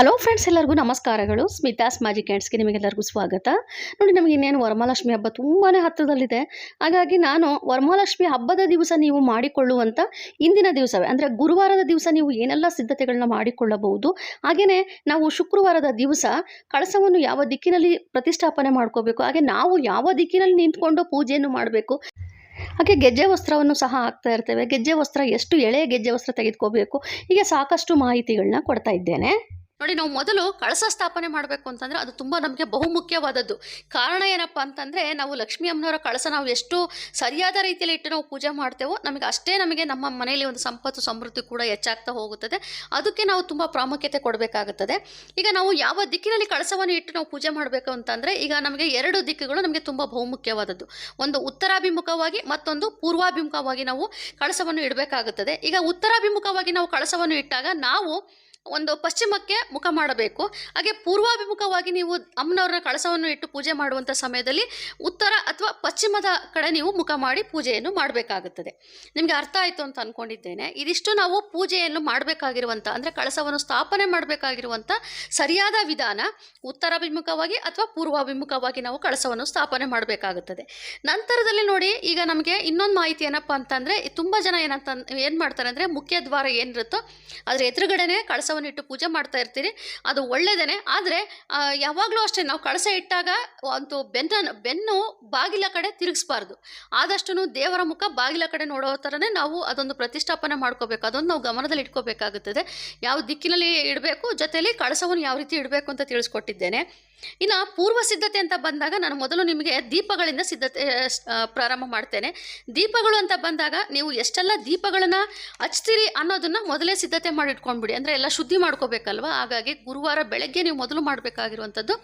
Hello friends ಎಲ್ಲರಿಗೂ ನಮಸ್ಕಾರಗಳು. Smitha's magic ಆ್ಯಂಡ್ಸ್ಗೆ ನಿಮಗೆಲ್ಲರಿಗೂ ಸ್ವಾಗತ. ನೋಡಿ, ನಮಗೆ ಇನ್ನೇನು ವರಮಹಾಲಕ್ಷ್ಮಿ ಹಬ್ಬ ತುಂಬಾ ಹತ್ತಿರದಲ್ಲಿದೆ ಹಾಗಾಗಿ ನಾನು ವರಮಹಾಲಕ್ಷ್ಮಿ ಹಬ್ಬದ ದಿವಸ ನೀವು ಮಾಡಿಕೊಳ್ಳುವಂಥ ಇಂದಿನ ದಿವಸವೇ, ಅಂದರೆ ಗುರುವಾರದ ದಿವಸ ನೀವು ಏನೆಲ್ಲ ಸಿದ್ಧತೆಗಳನ್ನ ಮಾಡಿಕೊಳ್ಳಬಹುದು ಹಾಗೆಯೇ ನಾವು ಶುಕ್ರವಾರದ ದಿವಸ ಕಳಸವನ್ನು ಯಾವ ದಿಕ್ಕಿನಲ್ಲಿ ಪ್ರತಿಷ್ಠಾಪನೆ ಮಾಡ್ಕೋಬೇಕು, ಹಾಗೆ ನಾವು ಯಾವ ದಿಕ್ಕಿನಲ್ಲಿ ನಿಂತ್ಕೊಂಡು ಪೂಜೆಯನ್ನು ಮಾಡಬೇಕು, ಹಾಗೆ ಗೆಜ್ಜೆ ವಸ್ತ್ರವನ್ನು ಸಹ ಹಾಕ್ತಾ ಇರ್ತೇವೆ. ಗೆಜ್ಜೆ ವಸ್ತ್ರ ಎಷ್ಟು ಎಳೆ ಗೆಜ್ಜೆ ವಸ್ತ್ರ ತೆಗೆದುಕೋಬೇಕು, ಹೀಗೆ ಸಾಕಷ್ಟು ಮಾಹಿತಿಗಳನ್ನ ಕೊಡ್ತಾ ಇದ್ದೇನೆ. ನೋಡಿ, ನಾವು ಮೊದಲು ಕಳಸ ಸ್ಥಾಪನೆ ಮಾಡಬೇಕು ಅಂತಂದರೆ ಅದು ತುಂಬ ನಮಗೆ ಬಹುಮುಖ್ಯವಾದದ್ದು. ಕಾರಣ ಏನಪ್ಪ ಅಂತಂದರೆ, ನಾವು ಲಕ್ಷ್ಮೀ ಅಮ್ಮನವರ ಕಳಸ ನಾವು ಎಷ್ಟು ಸರಿಯಾದ ರೀತಿಯಲ್ಲಿ ಇಟ್ಟು ನಾವು ಪೂಜೆ ಮಾಡ್ತೇವೋ, ನಮಗೆ ಅಷ್ಟೇ ನಮಗೆ ನಮ್ಮ ಮನೆಯಲ್ಲಿ ಒಂದು ಸಂಪತ್ತು, ಸಮೃದ್ಧಿ ಕೂಡ ಹೆಚ್ಚಾಗ್ತಾ ಹೋಗುತ್ತದೆ. ಅದಕ್ಕೆ ನಾವು ತುಂಬ ಪ್ರಾಮುಖ್ಯತೆ ಕೊಡಬೇಕಾಗುತ್ತದೆ. ಈಗ ನಾವು ಯಾವ ದಿಕ್ಕಿನಲ್ಲಿ ಕಳಸವನ್ನು ಇಟ್ಟು ನಾವು ಪೂಜೆ ಮಾಡಬೇಕು ಅಂತಂದರೆ, ಈಗ ನಮಗೆ ಎರಡು ದಿಕ್ಕುಗಳು ನಮಗೆ ತುಂಬ ಬಹುಮುಖ್ಯವಾದದ್ದು. ಒಂದು ಉತ್ತರಾಭಿಮುಖವಾಗಿ, ಮತ್ತೊಂದು ಪೂರ್ವಾಭಿಮುಖವಾಗಿ ನಾವು ಕಳಸವನ್ನು ಇಡಬೇಕಾಗುತ್ತದೆ. ಈಗ ಉತ್ತರಾಭಿಮುಖವಾಗಿ ನಾವು ಕಳಸವನ್ನು ಇಟ್ಟಾಗ ನಾವು ಒಂದು ಪಶ್ಚಿಮಕ್ಕೆ ಮುಖ ಮಾಡಬೇಕು. ಹಾಗೆ ಪೂರ್ವಾಭಿಮುಖವಾಗಿ ನೀವು ಅಮ್ಮನವ್ರನ್ನ ಕಳಸವನ್ನು ಇಟ್ಟು ಪೂಜೆ ಮಾಡುವಂಥ ಸಮಯದಲ್ಲಿ ಉತ್ತರ ಅಥವಾ ಪಶ್ಚಿಮದ ಕಡೆ ನೀವು ಮುಖ ಮಾಡಿ ಪೂಜೆಯನ್ನು ಮಾಡಬೇಕಾಗುತ್ತದೆ. ನಿಮಗೆ ಅರ್ಥ ಆಯಿತು ಅಂತ ಅಂದ್ಕೊಂಡಿದ್ದೇನೆ ಇದಿಷ್ಟು ನಾವು ಪೂಜೆಯನ್ನು ಮಾಡಬೇಕಾಗಿರುವಂಥ ಅಂದರೆ ಕಳಸವನ್ನು ಸ್ಥಾಪನೆ ಮಾಡಬೇಕಾಗಿರುವಂಥ ಸರಿಯಾದ ವಿಧಾನ ಉತ್ತರಾಭಿಮುಖವಾಗಿ ಅಥವಾ ಪೂರ್ವಾಭಿಮುಖವಾಗಿ ನಾವು ಕಳಸವನ್ನು ಸ್ಥಾಪನೆ ಮಾಡಬೇಕಾಗುತ್ತದೆ. ನಂತರದಲ್ಲಿ ನೋಡಿ, ಈಗ ನಮಗೆ ಇನ್ನೊಂದು ಮಾಹಿತಿ ಏನಪ್ಪ ಅಂತಂದರೆ, ತುಂಬ ಜನ ಏನಂತ, ಏನು ಮಾಡ್ತಾರೆ ಅಂದರೆ ಮುಖ್ಯ ದ್ವಾರ ಏನಿರುತ್ತೋ ಎದುರುಗಡೆನೇ ಎದುರುಗಡೆನೆ ಕಳಸವನ್ನು ಇಟ್ಟು ಪೂಜೆ ಮಾಡ್ತಾ ಇರ್ತೀರಿ, ಅದು ಒಳ್ಳೆಯದೇ ಆದರೆ ಯಾವಾಗಲೂ ಅಷ್ಟೇ ನಾವು ಕಳಸ ಇಟ್ಟಾಗ ಒಂದು ಬೆನ್ನ, ಬೆನ್ನು ಬಾಗಿಲ ಕಡೆ ತಿರುಗಿಸ್ಬಾರ್ದು. ಆದಷ್ಟು ದೇವರ ಮುಖ ಬಾಗಿಲ ಕಡೆ ನೋಡೋ ಥರನೇ ನಾವು ಅದೊಂದು ಪ್ರತಿಷ್ಠಾಪನೆ ಮಾಡ್ಕೋಬೇಕು. ಅದೊಂದು ನಾವು ಗಮನದಲ್ಲಿ ಇಟ್ಕೋಬೇಕಾಗುತ್ತದೆ. ಯಾವ ದಿಕ್ಕಿನಲ್ಲಿ ಇಡಬೇಕು, ಜೊತೆಯಲ್ಲಿ ಕಳಸವನ್ನು ಯಾವ ರೀತಿ ಇಡಬೇಕು ಅಂತ ತಿಳಿಸ್ಕೊಟ್ಟಿದ್ದೇನೆ. ಇನ್ನು ಪೂರ್ವ ಸಿದ್ಧತೆ ಅಂತ ಬಂದಾಗ ನಾನು ಮೊದಲು ನಿಮಗೆ ದೀಪಗಳಿಂದ ಸಿದ್ಧತೆ ಪ್ರಾರಂಭ ಮಾಡ್ತೇನೆ. ದೀಪಗಳು ಅಂತ ಬಂದಾಗ ನೀವು ಎಷ್ಟೆಲ್ಲ ದೀಪಗಳನ್ನು ಹಚ್ತೀರಿ ಅನ್ನೋದನ್ನು ಮೊದಲೇ ಸಿದ್ಧತೆ ಮಾಡಿ ಇಟ್ಕೊಂಡ್ಬಿಡಿ. ಅಂದರೆ ಎಲ್ಲ ಶುದ್ಧಿ ಮಾಡ್ಕೋಬೇಕಲ್ವ? ಹಾಗಾಗಿ ಗುರುವಾರ ಬೆಳಗ್ಗೆ ನೀವು ಮೊದಲು ಮಾಡಬೇಕಾಗಿರುವಂಥದ್ದು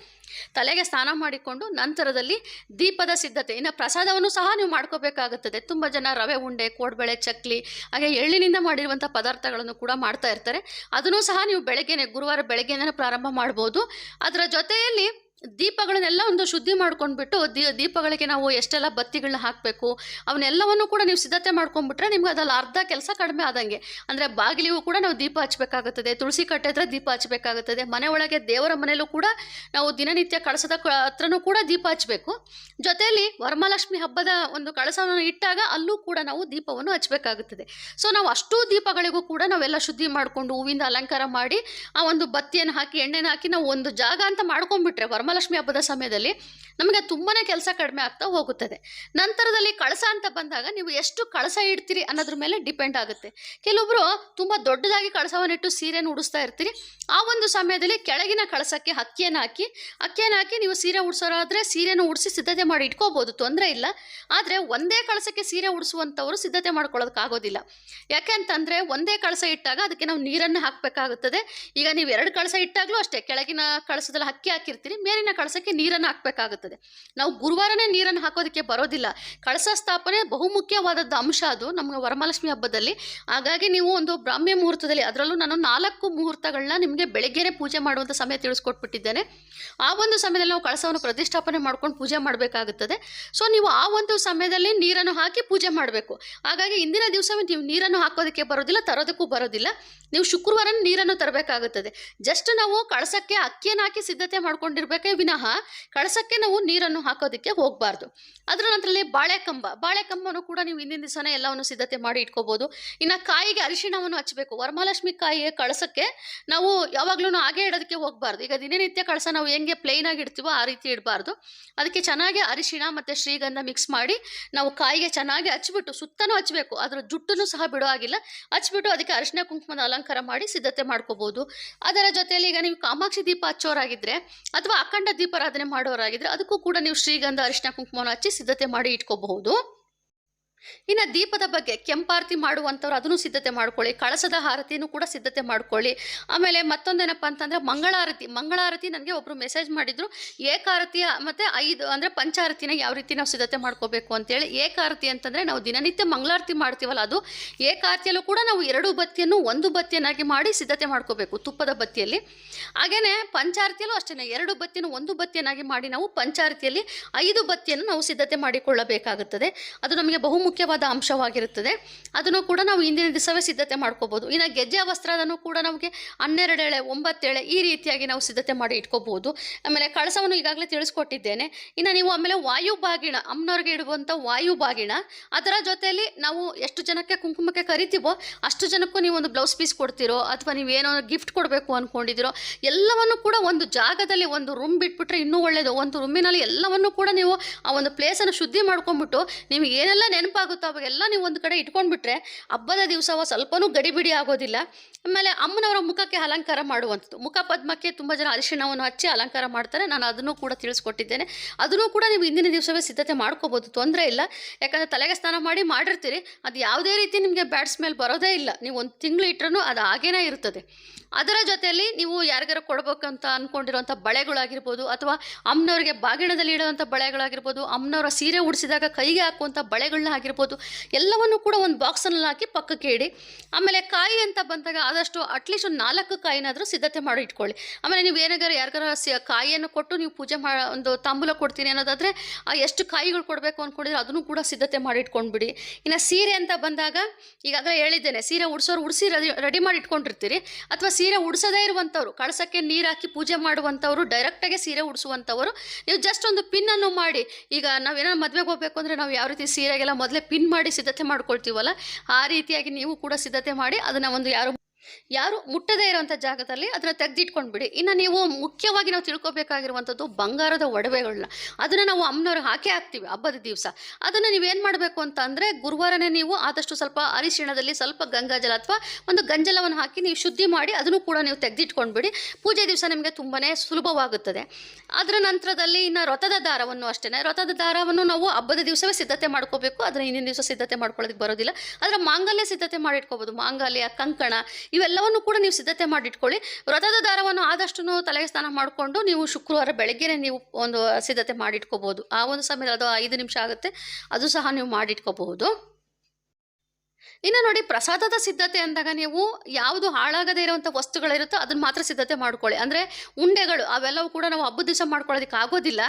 ತಲೆಗೆ ಸ್ನಾನ ಮಾಡಿಕೊಂಡು ನಂತರದಲ್ಲಿ ದೀಪದ ಸಿದ್ಧತೆ, ಇನ್ನು ಪ್ರಸಾದವನ್ನು ಸಹ ನೀವು ಮಾಡ್ಕೋಬೇಕಾಗುತ್ತದೆ. ತುಂಬ ಜನ ರವೆ ಉಂಡೆ, ಕೋಡ್ಬಳೆ, ಚಕ್ಲಿ, ಹಾಗೆ ಎಳ್ಳಿನಿಂದ ಮಾಡಿರುವಂಥ ಪದಾರ್ಥಗಳನ್ನು ಕೂಡ ಮಾಡ್ತಾ ಇರ್ತಾರೆ. ಅದನ್ನು ಸಹ ನೀವು ಬೆಳಗ್ಗೆನೆ, ಗುರುವಾರ ಬೆಳಗ್ಗೆನೇ ಪ್ರಾರಂಭ ಮಾಡ್ಬೋದು. ಅದರ ಜೊತೆಯಲ್ಲಿ ದೀಪಗಳನ್ನೆಲ್ಲ ಒಂದು ಶುದ್ಧಿ ಮಾಡ್ಕೊಂಡ್ಬಿಟ್ಟು ದೀ, ದೀಪಗಳಿಗೆ ನಾವು ಎಷ್ಟೆಲ್ಲ ಬತ್ತಿಗಳನ್ನ ಹಾಕಬೇಕು, ಅವನ್ನೆಲ್ಲವನ್ನು ಕೂಡ ನೀವು ಸಿದ್ಧತೆ ಮಾಡ್ಕೊಂಡ್ಬಿಟ್ರೆ ನಿಮ್ಗೆ ಅದ್ರಲ್ಲಿ ಅರ್ಧ ಕೆಲಸ ಕಡಿಮೆ ಆದಂಗೆ. ಅಂದರೆ ಬಾಗಿಲಿಗೂ ಕೂಡ ನಾವು ದೀಪ ಹಚ್ಚಬೇಕಾಗುತ್ತದೆ ತುಳಸಿ ಕಟ್ಟೆ ಹತ್ರ ದೀಪ ಹಚ್ಚಬೇಕಾಗುತ್ತದೆ ಮನೆ ಒಳಗೆ ದೇವರ ಮನೆಯಲ್ಲೂ ಕೂಡ ನಾವು ದಿನನಿತ್ಯ ಕಳಸದ ಹತ್ರನೂ ಕೂಡ ದೀಪ ಹಚ್ಚಬೇಕು ಜೊತೆಯಲ್ಲಿ ವರಮಹಾಲಕ್ಷ್ಮಿ ಹಬ್ಬದ ಒಂದು ಕಳಸವನ್ನು ಇಟ್ಟಾಗ ಅಲ್ಲೂ ಕೂಡ ನಾವು ದೀಪವನ್ನು ಹಚ್ಚಬೇಕಾಗುತ್ತದೆ ಸೊ ನಾವು ಅಷ್ಟೂ ದೀಪಗಳಿಗೂ ಕೂಡ ನಾವೆಲ್ಲ ಶುದ್ಧಿ ಮಾಡಿಕೊಂಡು ಹೂವಿಂದ ಅಲಂಕಾರ ಮಾಡಿ ಆ ಒಂದು ಬತ್ತಿಯನ್ನು ಹಾಕಿ, ಎಣ್ಣೆನ ಹಾಕಿ ನಾವು ಒಂದು ಜಾಗ ಅಂತ ಮಾಡ್ಕೊಂಡ್ಬಿಟ್ರೆ ವರಮಹಾಲಕ್ಷ್ಮಿ ಹಬ್ಬದ ಸಮಯದಲ್ಲಿ ನಮಗೆ ತುಂಬಾ ಕೆಲಸ ಕಡಿಮೆ ಆಗ್ತಾ ಹೋಗುತ್ತದೆ. ನಂತರದಲ್ಲಿ ಕಳಸ ಅಂತ ಬಂದಾಗ ನೀವು ಎಷ್ಟು ಕಳಸ ಇಡ್ತೀರಿ ಅನ್ನೋದ್ರ ಮೇಲೆ ಡಿಪೆಂಡ್ ಆಗುತ್ತೆ. ಕೆಲವೊಬ್ಬರು ತುಂಬ ದೊಡ್ಡದಾಗಿ ಕಳಸವನ್ನಿಟ್ಟು ಸೀರೆನ ಉಡಿಸ್ತಾ ಇರ್ತೀರಿ. ಆ ಒಂದು ಸಮಯದಲ್ಲಿ ಕೆಳಗಿನ ಕಳಸಕ್ಕೆ ಅಕ್ಕಿಯನ್ನು ಹಾಕಿ ಅಕ್ಕಿಯನ್ನು ಹಾಕಿ ನೀವು ಸೀರೆ ಉಡ್ಸೋರಾದರೆ ಸೀರೆನ ಉಡಿಸಿ ಸಿದ್ಧತೆ ಮಾಡಿ ಇಟ್ಕೋಬೋದು, ತೊಂದರೆ ಇಲ್ಲ. ಆದರೆ ಒಂದೇ ಕಳಸಕ್ಕೆ ಸೀರೆ ಉಡಿಸುವಂಥವ್ರು ಸಿದ್ಧತೆ ಮಾಡ್ಕೊಳ್ಳೋದಕ್ಕಾಗೋದಿಲ್ಲ ಯಾಕೆ ಅಂತಂದರೆ ಒಂದೇ ಕಳಸ ಇಟ್ಟಾಗ ಅದಕ್ಕೆ ನಾವು ನೀರನ್ನು ಹಾಕಬೇಕಾಗುತ್ತದೆ. ಈಗ ನೀವು ಎರಡು ಕಳಸ ಇಟ್ಟಾಗಲೂ ಅಷ್ಟೇ, ಕೆಳಗಿನ ಕಳಸದಲ್ಲಿ ಅಕ್ಕಿ ಹಾಕಿರ್ತೀರಿ, ಮೇಲಿನ ಕಳಸಕ್ಕೆ ನೀರನ್ನು ಹಾಕಬೇಕಾಗುತ್ತದೆ. ನಾವು ಗುರುವಾರನೇ ನೀರನ್ನು ಹಾಕೋದಕ್ಕೆ ಬರೋದಿಲ್ಲ. ಕಳಸ ಸ್ಥಾಪನೆ ಬಹುಮುಖ್ಯವಾದದ್ದು ಅಂಶ ಅದು ನಮ್ಮ ವರಮಹಾಲಕ್ಷ್ಮಿ ಹಬ್ಬದಲ್ಲಿ. ಹಾಗಾಗಿ ನೀವು ಒಂದು ಬ್ರಾಹ್ಮ್ಯ ಮುಹೂರ್ತದಲ್ಲಿ ಅದರಲ್ಲೂ ನಾನು ನಾಲ್ಕು ಮುಹೂರ್ತಗಳನ್ನ ನಿಮಗೆ ಬೆಳಗ್ಗೆನೇ ಪೂಜೆ ಮಾಡುವಂಥ ಸಮಯ ತಿಳಿಸ್ಕೊಟ್ಬಿಟ್ಟಿದ್ದೇನೆ. ಆ ಒಂದು ಸಮಯದಲ್ಲಿ ನಾವು ಕಳಸವನ್ನು ಪ್ರತಿಷ್ಠಾಪನೆ ಮಾಡ್ಕೊಂಡು ಪೂಜೆ ಮಾಡಬೇಕಾಗುತ್ತದೆ. ಸೊ, ನೀವು ಆ ಒಂದು ಸಮಯದಲ್ಲಿ ನೀರನ್ನು ಹಾಕಿ ಪೂಜೆ ಮಾಡಬೇಕು. ಹಾಗಾಗಿ ಇಂದಿನ ದಿವಸ ನೀವು ನೀರನ್ನು ಹಾಕೋದಕ್ಕೆ ಬರೋದಿಲ್ಲ, ತರೋದಕ್ಕೂ ಬರೋದಿಲ್ಲ. ನೀವು ಶುಕ್ರವಾರ ನೀರನ್ನು ತರಬೇಕಾಗುತ್ತದೆ. ಜಸ್ಟ್ ನಾವು ಕಳಸಕ್ಕೆ ಅಕ್ಕಿಯನ್ನು ಹಾಕಿ ಸಿದ್ಧತೆ ಮಾಡ್ಕೊಂಡಿರ್ಬೇಕೇ ವಿನಃ ಕಳಸಕ್ಕೆ ನಾವು ನೀರನ್ನು ಹಾಕೋದಕ್ಕೆ ಹೋಗಬಾರ್ದು. ಅದರ ನಂತರದಲ್ಲಿ ಬಾಳೆಕಂಬ, ಬಾಳೆಕಂಬನು ಕೂಡ ನೀವು ಹಿಂದಿನ ದಿವಸನೇ ಎಲ್ಲವನ್ನು ಸಿದ್ಧತೆ ಮಾಡಿ ಇಟ್ಕೋಬೋದು ಇನ್ನು ಕಾಯಿಗೆ ಅರಿಶಿಣವನ್ನು ಹಚ್ಚಬೇಕು. ವರಮಹಾಲಕ್ಷ್ಮಿ ಕಾಯಿಯ ಕಳಸಕ್ಕೆ ನಾವು ಯಾವಾಗಲೂ ಹಾಗೆ ಇಡೋದಕ್ಕೆ ಹೋಗಬಾರ್ದು. ಈಗ ದಿನನಿತ್ಯ ಕಳಸ ನಾವು ಹೆಂಗೆ ಪ್ಲೇನ್ ಆಗಿ ಇಡ್ತೀವೋ ಆ ರೀತಿ ಇಡಬಾರ್ದು. ಅದಕ್ಕೆ ಚೆನ್ನಾಗಿ ಅರಿಶಿಣ ಮತ್ತು ಶ್ರೀಗಂಧ ಮಿಕ್ಸ್ ಮಾಡಿ ನಾವು ಕಾಯಿಗೆ ಚೆನ್ನಾಗಿ ಹಚ್ಬಿಟ್ಟು ಸುತ್ತನೂ ಹಚ್ಚಬೇಕು ಅದರ ಜುಟ್ಟನ್ನು ಸಹ ಬಿಡೋ ಆಗಿಲ್ಲ ಹಚ್ಬಿಟ್ಟು ಅದಕ್ಕೆ ಅರಿಶಿಣ ಕುಂಕುಮದ ಅಲಂಕಾರ ಮಾಡಿ ಸಿದ್ಧತೆ ಮಾಡ್ಕೋಬೋದು. ಅದರ ಜೊತೆಯಲ್ಲಿ ಈಗ ನೀವು ಕಾಮಾಕ್ಷಿ ದೀಪ ಹಚ್ಚೋರಾಗಿದ್ರೆ ಅಥವಾ ಅಖಂಡ ದೀಪಾರಾಧನೆ ಮಾಡೋರಾಗಿದ್ರೆ ಅದಕ್ಕೂ ಕೂಡ ನೀವು ಶ್ರೀಗಂಧ ಅರಿಶಿನ ಕುಂಕುಮವನ್ನು ಹಚ್ಚಿ ಸಿದ್ಧತೆ ಮಾಡಿ ಇಟ್ಕೋಬಹುದು. ಇನ್ನು ದೀಪದ ಬಗ್ಗೆ ಕೆಂಪಾರತಿ ಮಾಡುವಂಥವ್ರು ಅದನ್ನು ಸಿದ್ಧತೆ ಮಾಡ್ಕೊಳ್ಳಿ. ಕಳಸದ ಆರತಿನೂ ಕೂಡ ಸಿದ್ಧತೆ ಮಾಡ್ಕೊಳ್ಳಿ. ಆಮೇಲೆ ಮತ್ತೊಂದೇನಪ್ಪ ಅಂತಂದರೆ ಮಂಗಳಾರತಿ. ಮಂಗಳಾರತಿ ನನಗೆ ಒಬ್ಬರು ಮೆಸೇಜ್ ಮಾಡಿದರು, ಏಕಾರತಿಯ ಮತ್ತು ಐದು ಅಂದರೆ ಪಂಚಾರತಿನ ಯಾವ ರೀತಿ ನಾವು ಸಿದ್ಧತೆ ಮಾಡ್ಕೋಬೇಕು ಅಂತೇಳಿ. ಏಕಾರತಿ ಅಂತಂದರೆ ನಾವು ದಿನನಿತ್ಯ ಮಂಗಳಾರತಿ ಮಾಡ್ತೀವಲ್ಲ, ಅದು ಏಕಾರತಿಯಲ್ಲೂ ಕೂಡ ನಾವು ಎರಡು ಬತ್ತಿಯನ್ನು ಒಂದು ಬತ್ತಿಯನ್ನಾಗಿ ಮಾಡಿ ಸಿದ್ಧತೆ ಮಾಡ್ಕೋಬೇಕು ತುಪ್ಪದ ಬತ್ತಿಯಲ್ಲಿ. ಹಾಗೆಯೇ ಪಂಚಾರತಿಯಲ್ಲೂ ಅಷ್ಟೇ ಎರಡು ಬತ್ತಿಯನ್ನು ಒಂದು ಬತ್ತಿಯನ್ನಾಗಿ ಮಾಡಿ ನಾವು ಪಂಚಾರತಿಯಲ್ಲಿ ಐದು ಬತ್ತಿಯನ್ನು ನಾವು ಸಿದ್ಧತೆ ಮಾಡಿಕೊಳ್ಳಬೇಕಾಗುತ್ತದೆ. ಅದು ನಮಗೆ ಬಹುಮುಖ್ಯ ಮುಖ್ಯವಾದ ಅಂಶವಾಗಿರುತ್ತದೆ. ಅದನ್ನು ಕೂಡ ನಾವು ಇಂದಿನ ದಿವಸವೇ ಸಿದ್ಧತೆ ಮಾಡ್ಕೋಬೋದು. ಇನ್ನು ಗೆಜ್ಜೆ ವಸ್ತ್ರದನ್ನು ಕೂಡ ನಮಗೆ ಹನ್ನೆರಡು ಎಳೆ ಒಂಬತ್ತೇಳೆ ಈ ರೀತಿಯಾಗಿ ನಾವು ಸಿದ್ಧತೆ ಮಾಡಿ ಇಟ್ಕೋಬೋದು. ಆಮೇಲೆ ಕಳಸವನ್ನು ಈಗಾಗಲೇ ತಿಳಿಸ್ಕೊಟ್ಟಿದ್ದೇನೆ. ಇನ್ನು ನೀವು ಆಮೇಲೆ ವಾಯು ಬಾಗಿಣ ಅಮ್ಮನವ್ರಿಗೆ ಇಡುವಂಥ ವಾಯು ಬಾಗಿಣ ಅದರ ಜೊತೆಯಲ್ಲಿ ನಾವು ಎಷ್ಟು ಜನಕ್ಕೆ ಕುಂಕುಮಕ್ಕೆ ಕರಿತೀವೋ ಅಷ್ಟು ಜನಕ್ಕೂ ನೀವು ಒಂದು ಬ್ಲೌಸ್ ಪೀಸ್ ಕೊಡ್ತಿರೋ ಅಥವಾ ನೀವೇನೋ ಗಿಫ್ಟ್ ಕೊಡಬೇಕು ಅಂದ್ಕೊಂಡಿದ್ದೀರೋ ಎಲ್ಲವನ್ನು ಕೂಡ ಒಂದು ಜಾಗದಲ್ಲಿ ಒಂದು ರೂಮ್ ಬಿಟ್ಬಿಟ್ರೆ ಇನ್ನೂ ಒಳ್ಳೆಯದು ಒಂದು ರೂಮಿನಲ್ಲಿ ಎಲ್ಲವನ್ನು ಕೂಡ ನೀವು ಆ ಒಂದು ಪ್ಲೇಸನ್ನು ಶುದ್ಧಿ ಮಾಡ್ಕೊಂಡ್ಬಿಟ್ಟು ನಿಮಗೆ ಏನೆಲ್ಲ ನೆನಪಾಗುತ್ತೋ ಅವಾಗೆಲ್ಲ ನೀವು ಒಂದು ಕಡೆ ಇಟ್ಕೊಂಡ್ಬಿಟ್ರೆ ಹಬ್ಬದ ದಿವಸ ಸ್ವಲ್ಪನೂ ಗಡಿಬಿಡಿ ಆಗೋದಿಲ್ಲ. ಆಮೇಲೆ ಅಮ್ಮನವರ ಮುಖಕ್ಕೆ ಅಲಂಕಾರ ಮಾಡುವಂಥದ್ದು. ಮುಖ ಪದ್ಮಕ್ಕೆ ತುಂಬ ಜನ ಅರಿಶಿಣವನ್ನು ಹಚ್ಚಿ ಅಲಂಕಾರ ಮಾಡ್ತಾರೆ. ನಾನು ಅದನ್ನು ಕೂಡ ತಿಳಿಸ್ಕೊಟ್ಟಿದ್ದೇನೆ. ಅದನ್ನು ಕೂಡ ನೀವು ಇಂದಿನ ದಿವಸವೇ ಸಿದ್ಧತೆ ಮಾಡ್ಕೋಬೋದು. ತೊಂದರೆ ಇಲ್ಲ. ಯಾಕಂದರೆ ತಲೆಗೆ ಸ್ನಾನ ಮಾಡಿ ಮಾಡಿರ್ತೀರಿ. ಅದು ಯಾವುದೇ ರೀತಿ ನಿಮಗೆ ಬ್ಯಾಡ್ ಸ್ಮೆಲ್ ಬರೋದೇ ಇಲ್ಲ. ನೀವು ಒಂದು ತಿಂಗಳು ಇಟ್ಟರೂ ಅದು ಹಾಗೇನೇ ಇರ್ತದೆ. ಅದರ ಜೊತೆಯಲ್ಲಿ ನೀವು ಯಾರಿಗಾರು ಕೊಡಬೇಕಂತ ಅಂದ್ಕೊಂಡಿರುವಂಥ ಬಳೆಗಳಾಗಿರ್ಬೋದು ಅಥವಾ ಅಮ್ಮನವ್ರಿಗೆ ಬಾಗಿಣದಲ್ಲಿ ಇಡುವಂಥ ಬಳೆಗಳಾಗಿರ್ಬೋದು, ಅಮ್ಮನವರ ಸೀರೆ ಉಡಿಸಿದಾಗ ಕೈಗೆ ಹಾಕುವಂಥ ಬಳೆಗಳನ್ನ ಆಗಿರ್ಬೋದು, ಎಲ್ಲವನ್ನು ಕೂಡ ಒಂದು ಬಾಕ್ಸಲ್ಲಿ ಹಾಕಿ ಪಕ್ಕಕ್ಕೆ ಇಡಿ. ಆಮೇಲೆ ಕಾಯಿ ಅಂತ ಬಂದಾಗ ಆದಷ್ಟು ಅಟ್ಲೀಸ್ಟ್ ಒಂದು ನಾಲ್ಕು ಕಾಯಿನಾದರೂ ಸಿದ್ಧತೆ ಮಾಡಿ ಇಟ್ಕೊಳ್ಳಿ. ಆಮೇಲೆ ನೀವು ಏನಾಗಾರ ಯಾರಿಗಾರ ಕಾಯಿಯನ್ನು ಕೊಟ್ಟು ನೀವು ಪೂಜೆ ಮಾ ಒಂದು ತಾಂಬೂಲ ಕೊಡ್ತೀನಿ ಅನ್ನೋದಾದರೆ ಎಷ್ಟು ಕಾಯಿಗಳು ಕೊಡಬೇಕು ಅಂದ್ಕೊಂಡಿದ್ರೆ ಅದನ್ನು ಕೂಡ ಸಿದ್ಧತೆ ಮಾಡಿ ಇಟ್ಕೊಂಡ್ಬಿಡಿ. ಇನ್ನು ಸೀರೆ ಅಂತ ಬಂದಾಗ, ಈಗಾಗಲೇ ಹೇಳಿದ್ದೇನೆ, ಸೀರೆ ಉಡ್ಸೋರು ಉಡಿಸಿ ರೆಡಿ ರೆಡಿ ಮಾಡಿ ಇಟ್ಕೊಂಡಿರ್ತೀರಿ. ಅಥವಾ ಸೀರೆ ಉಡ್ಸದೇ ಇರುವಂಥವ್ರು, ಕಳಸಕ್ಕೆ ನೀರು ಹಾಕಿ ಪೂಜೆ ಮಾಡುವಂಥವ್ರು ಡೈರೆಕ್ಟಾಗಿ ಸೀರೆ ಉಡಿಸುವಂಥವ್ರು, ನೀವು ಜಸ್ಟ್ ಒಂದು ಪಿನ್ನನ್ನು ಮಾಡಿ, ಈಗ ನಾವೇನೋ ಮದುವೆಗೆ ಹೋಗಬೇಕು ಅಂದರೆ ನಾವು ಯಾವ ರೀತಿ ಸೀರೆಗೆಲ್ಲ ಮೊದಲೇ ಪಿನ್ ಮಾಡಿ ಸಿದ್ಧತೆ ಮಾಡ್ಕೊಳ್ತೀವಲ್ಲ ಆ ರೀತಿಯಾಗಿ ನೀವು ಕೂಡ ಸಿದ್ಧತೆ ಮಾಡಿ ಅದನ್ನು ಒಂದು ಯಾರು ಯಾರು ಮುಟ್ಟದೇ ಇರುವಂಥ ಜಾಗದಲ್ಲಿ ಅದನ್ನು ತೆಗೆದಿಟ್ಕೊಂಡ್ಬಿಡಿ. ಇನ್ನು ನೀವು ಮುಖ್ಯವಾಗಿ ನಾವು ತಿಳ್ಕೊಬೇಕಾಗಿರುವಂಥದ್ದು ಬಂಗಾರದ ಒಡವೆಗಳನ್ನ ಅದನ್ನು ನಾವು ಅಮ್ಮನವ್ರು ಹಾಕೇ ಹಾಕ್ತೀವಿ ಹಬ್ಬದ ದಿವಸ. ಅದನ್ನು ನೀವೇನು ಮಾಡಬೇಕು ಅಂತ ಅಂದರೆ ಗುರುವಾರನೇ ನೀವು ಆದಷ್ಟು ಸ್ವಲ್ಪ ಅರಿಶಿಣದಲ್ಲಿ ಸ್ವಲ್ಪ ಗಂಗಾಜಲ ಅಥವಾ ಒಂದು ಗಂಜಲವನ್ನು ಹಾಕಿ ನೀವು ಶುದ್ಧಿ ಮಾಡಿ ಅದನ್ನು ಕೂಡ ನೀವು ತೆಗೆದಿಟ್ಕೊಂಡ್ಬಿಡಿ. ಪೂಜೆ ದಿವಸ ನಿಮಗೆ ತುಂಬಾ ಸುಲಭವಾಗುತ್ತದೆ. ಅದರ ನಂತರದಲ್ಲಿ ಇನ್ನು ರಥದ ದಾರವನ್ನು ಅಷ್ಟೇ ರಥದ ದಾರವನ್ನು ನಾವು ಹಬ್ಬದ ದಿವಸವೇ ಸಿದ್ಧತೆ ಮಾಡ್ಕೋಬೇಕು. ಅದನ್ನು ಹಿಂದಿನ ದಿವಸ ಸಿದ್ಧತೆ ಮಾಡ್ಕೊಳ್ಳೋದಕ್ಕೆ ಬರೋದಿಲ್ಲ. ಅದರ ಮಾಂಗಲ್ಯ ಸಿದ್ಧತೆ ಮಾಡಿಟ್ಕೋಬೋದು. ಮಾಂಗಲ್ಯ, ಕಂಕಣ ಇವೆಲ್ಲವನ್ನು ಕೂಡ ನೀವು ಸಿದ್ಧತೆ ಮಾಡಿಟ್ಕೊಳ್ಳಿ. ವ್ರತದ ದಾರವನ್ನು ಆದಷ್ಟು ತಲೆಗೆ ಸ್ನಾನ ಮಾಡಿಕೊಂಡು ನೀವು ಶುಕ್ರವಾರ ಬೆಳಗ್ಗೆನೇ ನೀವು ಒಂದು ಸಿದ್ಧತೆ ಮಾಡಿಟ್ಕೋಬಹುದು. ಆ ಒಂದು ಸಮಯದಲ್ಲಿ ಅದು ಐದು ನಿಮಿಷ ಆಗುತ್ತೆ, ಅದು ಸಹ ನೀವು ಮಾಡಿಟ್ಕೋಬಹುದು. ಇನ್ನು ನೋಡಿ, ಪ್ರಸಾದದ ಸಿದ್ಧತೆ ಅಂದಾಗ ನೀವು ಯಾವುದು ಹಾಳಾಗದೇ ಇರುವಂಥ ವಸ್ತುಗಳಿರುತ್ತೋ ಅದನ್ನ ಮಾತ್ರ ಸಿದ್ಧತೆ ಮಾಡ್ಕೊಳ್ಳಿ. ಅಂದರೆ ಉಂಡೆಗಳು, ಅವೆಲ್ಲವೂ ಕೂಡ ನಾವು ಹಬ್ಬದ ದಿವಸ ಮಾಡ್ಕೊಳ್ಳೋದಕ್ಕೆ ಆಗೋದಿಲ್ಲ.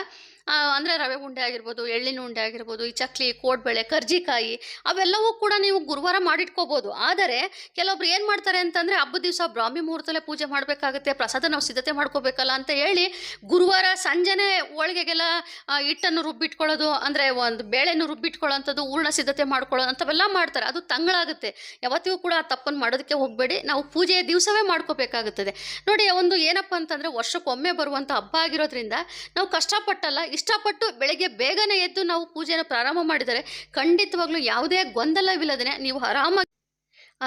ಅಂದರೆ ರವೆ ಉಂಡೆ ಆಗಿರ್ಬೋದು, ಎಳ್ಳಿನ ಉಂಡೆ ಆಗಿರ್ಬೋದು, ಈ ಚಕ್ಲಿ, ಕೋಡ್ಬಳೆ, ಕರ್ಜಿಕಾಯಿ, ಅವೆಲ್ಲವೂ ಕೂಡ ನೀವು ಗುರುವಾರ ಮಾಡಿಟ್ಕೋಬೋದು. ಆದರೆ ಕೆಲವೊಬ್ರು ಏನು ಮಾಡ್ತಾರೆ ಅಂತಂದರೆ ಹಬ್ಬದ ದಿವಸ ಬ್ರಾಹ್ಮಿ ಮುಹೂರ್ತಲೇ ಪೂಜೆ ಮಾಡಬೇಕಾಗುತ್ತೆ, ಪ್ರಸಾದ ನಾವು ಸಿದ್ಧತೆ ಮಾಡ್ಕೋಬೇಕಲ್ಲ ಅಂತ ಹೇಳಿ ಗುರುವಾರ ಸಂಜೆನೆ ಹೋಳಿಗೆಗೆಲ್ಲ ಹಿಟ್ಟನ್ನು ರುಬ್ಬಿಟ್ಕೊಳ್ಳೋದು, ಅಂದರೆ ಒಂದು ಬೇಳೆನ ರುಬ್ಬಿಟ್ಕೊಳ್ಳೋಂಥದ್ದು, ಹೂರ್ಣ ಸಿದ್ಧತೆ ಮಾಡ್ಕೊಳ್ಳೋದು ಅಂಥವೆಲ್ಲ ಮಾಡ್ತಾರೆ. ಅದು ತಂಗಳಾಗುತ್ತೆ. ಯಾವತ್ತಿಗೂ ಕೂಡ ಆ ತಪ್ಪನ್ನು ಮಾಡೋದಕ್ಕೆ ಹೋಗಬೇಡಿ. ನಾವು ಪೂಜೆಯ ದಿವಸವೇ ಮಾಡ್ಕೋಬೇಕಾಗುತ್ತದೆ. ನೋಡಿ ಒಂದು ಏನಪ್ಪ ಅಂತಂದರೆ ವರ್ಷಕ್ಕೊಮ್ಮೆ ಬರುವಂಥ ಹಬ್ಬ ಆಗಿರೋದ್ರಿಂದ ನಾವು ಕಷ್ಟಪಟ್ಟಲ್ಲ ಇಷ್ಟಪಟ್ಟು ಬೆಳಗ್ಗೆ ಬೇಗನೆ ಎದ್ದು ನಾವು ಪೂಜೆಯನ್ನು ಪ್ರಾರಂಭ ಮಾಡಿದರೆ ಖಂಡಿತವಾಗ್ಲೂ ಯಾವುದೇ ಗೊಂದಲವಿಲ್ಲದೇ ನೀವು ಆರಾಮಾಗಿ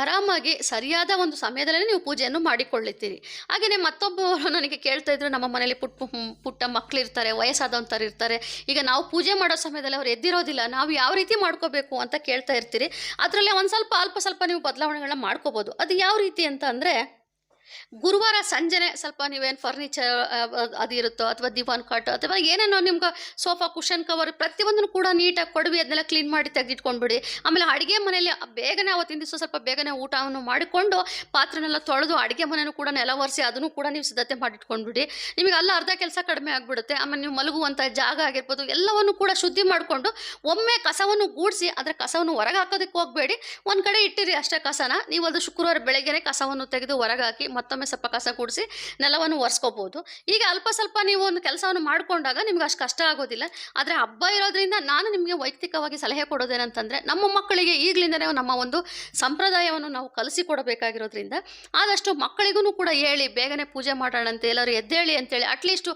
ಆರಾಮಾಗಿ ಸರಿಯಾದ ಒಂದು ಸಮಯದಲ್ಲೇ ನೀವು ಪೂಜೆಯನ್ನು ಮಾಡಿಕೊಳ್ಳುತ್ತೀರಿ. ಹಾಗೆಯೇ ಮತ್ತೊಬ್ಬರು ನನಗೆ ಕೇಳ್ತಾ ಇದ್ರು, ನಮ್ಮ ಮನೇಲಿ ಪುಟ್ಟ ಪುಟ್ಟ ಮಕ್ಕಳಿರ್ತಾರೆ ವಯಸ್ಸಾದಂಥವ್ರು ಇರ್ತಾರೆ. ಈಗ ನಾವು ಪೂಜೆ ಮಾಡೋ ಸಮಯದಲ್ಲಿ ಅವ್ರು ಎದ್ದಿರೋದಿಲ್ಲ, ನಾವು ಯಾವ ರೀತಿ ಮಾಡ್ಕೋಬೇಕು ಅಂತ ಕೇಳ್ತಾ ಇರ್ತೀರಿ. ಅದರಲ್ಲೇ ಒಂದು ಸ್ವಲ್ಪ, ಅಲ್ಪ ಸ್ವಲ್ಪ ನೀವು ಬದಲಾವಣೆಗಳನ್ನ ಮಾಡ್ಕೋಬೋದು. ಅದು ಯಾವ ರೀತಿ ಅಂತ ಅಂದರೆ ಗುರುವಾರ ಸಂಜೆನೆ ಸ್ವಲ್ಪ ನೀವೇನು ಫರ್ನಿಚರ್ ಅದು ಇರುತ್ತೋ ಅಥವಾ ದಿವಾನ್ ಕಾಟ್ ಅಥವಾ ಏನೇನೋ ನಿಮ್ಗೆ ಸೋಫಾ ಕುಷನ್ ಕವರ್ ಪ್ರತಿಯೊಂದನ್ನು ಕೂಡ ನೀಟಾಗಿ ಕೊಡವಿ ಅದನ್ನೆಲ್ಲ ಕ್ಲೀನ್ ಮಾಡಿ ತೆಗೆದಿಟ್ಕೊಂಡ್ಬಿಡಿ. ಆಮೇಲೆ ಅಡುಗೆ ಮನೆಯಲ್ಲಿ ಬೇಗನೆ ಅವತ್ತಿನ ದಿವಸ ಸ್ವಲ್ಪ ಬೇಗನೆ ಊಟವನ್ನು ಮಾಡಿಕೊಂಡು ಪಾತ್ರೆನೆಲ್ಲ ತೊಳೆದು ಅಡುಗೆ ಮನೆಯೂ ಕೂಡ ನೆಲ ಒರೆಸಿ ಅದನ್ನು ಕೂಡ ನೀವು ಸಿದ್ಧತೆ ಮಾಡಿಟ್ಕೊಂಡ್ಬಿಡಿ. ನಿಮಗೆ ಅಲ್ಲ ಅರ್ಧ ಕೆಲಸ ಕಡಿಮೆ ಆಗಿಬಿಡುತ್ತೆ. ಆಮೇಲೆ ನೀವು ಮಲಗುವಂಥ ಜಾಗ ಆಗಿರ್ಬೋದು, ಎಲ್ಲವನ್ನು ಕೂಡ ಶುದ್ಧಿ ಮಾಡಿಕೊಂಡು ಒಮ್ಮೆ ಕಸವನ್ನು ಗೂಡಿಸಿ ಅದರ ಕಸವನ್ನು ಹೊರಗೆ ಹಾಕೋದಕ್ಕೆ ಹೋಗಬೇಡಿ. ಒಂದು ಕಡೆ ಇಟ್ಟಿರಿ ಅಷ್ಟೇ ಕಸನ. ನೀವು ಅದು ಶುಕ್ರವಾರ ಬೆಳಗ್ಗೆನೆ ಕಸವನ್ನು ತೆಗೆದು ಹೊರಗೆ ಹಾಕಿ ಮತ್ತೊಮ್ಮೆ ಸ್ವಲ್ಪ ಕಸ ಗುಡಿಸಿ ನೆಲವನ್ನು ಒರೆಸ್ಕೋಬೋದು. ಈಗ ಅಲ್ಪ ಸ್ವಲ್ಪ ನೀವು ಒಂದು ಕೆಲಸವನ್ನು ಮಾಡಿಕೊಂಡಾಗ ನಿಮ್ಗೆ ಅಷ್ಟು ಕಷ್ಟ ಆಗೋದಿಲ್ಲ. ಆದರೆ ಹಬ್ಬ ಇರೋದ್ರಿಂದ ನಾನು ನಿಮಗೆ ವೈಯಕ್ತಿಕವಾಗಿ ಸಲಹೆ ಕೊಡೋದೇನಂತಂದರೆ ನಮ್ಮ ಮಕ್ಕಳಿಗೆ ಈಗಲಿಂದನೇ ನಮ್ಮ ಒಂದು ಸಂಪ್ರದಾಯವನ್ನು ನಾವು ಕಲಿಸಿಕೊಡಬೇಕಾಗಿರೋದ್ರಿಂದ ಆದಷ್ಟು ಮಕ್ಕಳಿಗೂ ಕೂಡ ಹೇಳಿ, ಬೇಗನೆ ಪೂಜೆ ಮಾಡೋಣಂತೆ ಎಲ್ಲರೂ ಎದ್ದೇಳಿ ಅಂತೇಳಿ ಅಟ್ಲೀಸ್ಟು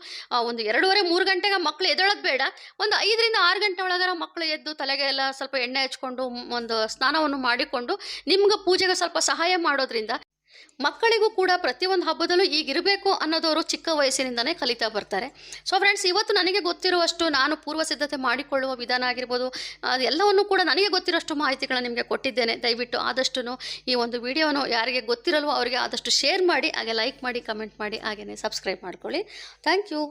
ಒಂದು ಎರಡೂವರೆ, ಮೂರು ಗಂಟೆಗೆ ಮಕ್ಕಳು ಎದ್ದೇಳೋದು ಬೇಡ. ಒಂದು ಐದರಿಂದ ಆರು ಗಂಟೆ ಒಳಗರ ಮಕ್ಕಳು ಎದ್ದು ತಲೆಗೆ ಎಲ್ಲ ಸ್ವಲ್ಪ ಎಣ್ಣೆ ಹಚ್ಕೊಂಡು, ಒಂದು ಸ್ನಾನವನ್ನು ಮಾಡಿಕೊಂಡು ನಿಮ್ಗೆ ಪೂಜೆಗೆ ಸ್ವಲ್ಪ ಸಹಾಯ ಮಾಡೋದ್ರಿಂದ ಮಕ್ಕಳಿಗೂ ಕೂಡ ಪ್ರತಿಯೊಂದು ಹಬ್ಬದಲ್ಲೂ ಈಗಿರಬೇಕು ಅನ್ನೋದವರು ಚಿಕ್ಕ ವಯಸ್ಸಿನಿಂದನೇ ಕಲಿತಾ ಬರ್ತಾರೆ. ಸೊ ಫ್ರೆಂಡ್ಸ್ ಇವತ್ತು ನನಗೆ ಗೊತ್ತಿರುವಷ್ಟು ನಾನು ಪೂರ್ವ ಸಿದ್ಧತೆ ಮಾಡಿಕೊಳ್ಳುವ ವಿಧಾನ ಆಗಿರ್ಬೋದು ಅದೆಲ್ಲವನ್ನು ಕೂಡ ನನಗೆ ಗೊತ್ತಿರೋಷ್ಟು ಮಾಹಿತಿಗಳನ್ನ ನಿಮಗೆ ಕೊಟ್ಟಿದ್ದೇನೆ. ದಯವಿಟ್ಟು ಆದಷ್ಟು ಈ ಒಂದು ವಿಡಿಯೋನು ಯಾರಿಗೆ ಗೊತ್ತಿರಲ್ವೋ ಅವರಿಗೆ ಆದಷ್ಟು ಶೇರ್ ಮಾಡಿ, ಹಾಗೆ ಲೈಕ್ ಮಾಡಿ ಕಮೆಂಟ್ ಮಾಡಿ ಹಾಗೆಯೇ ಸಬ್ಸ್ಕ್ರೈಬ್ ಮಾಡ್ಕೊಳ್ಳಿ. Thank you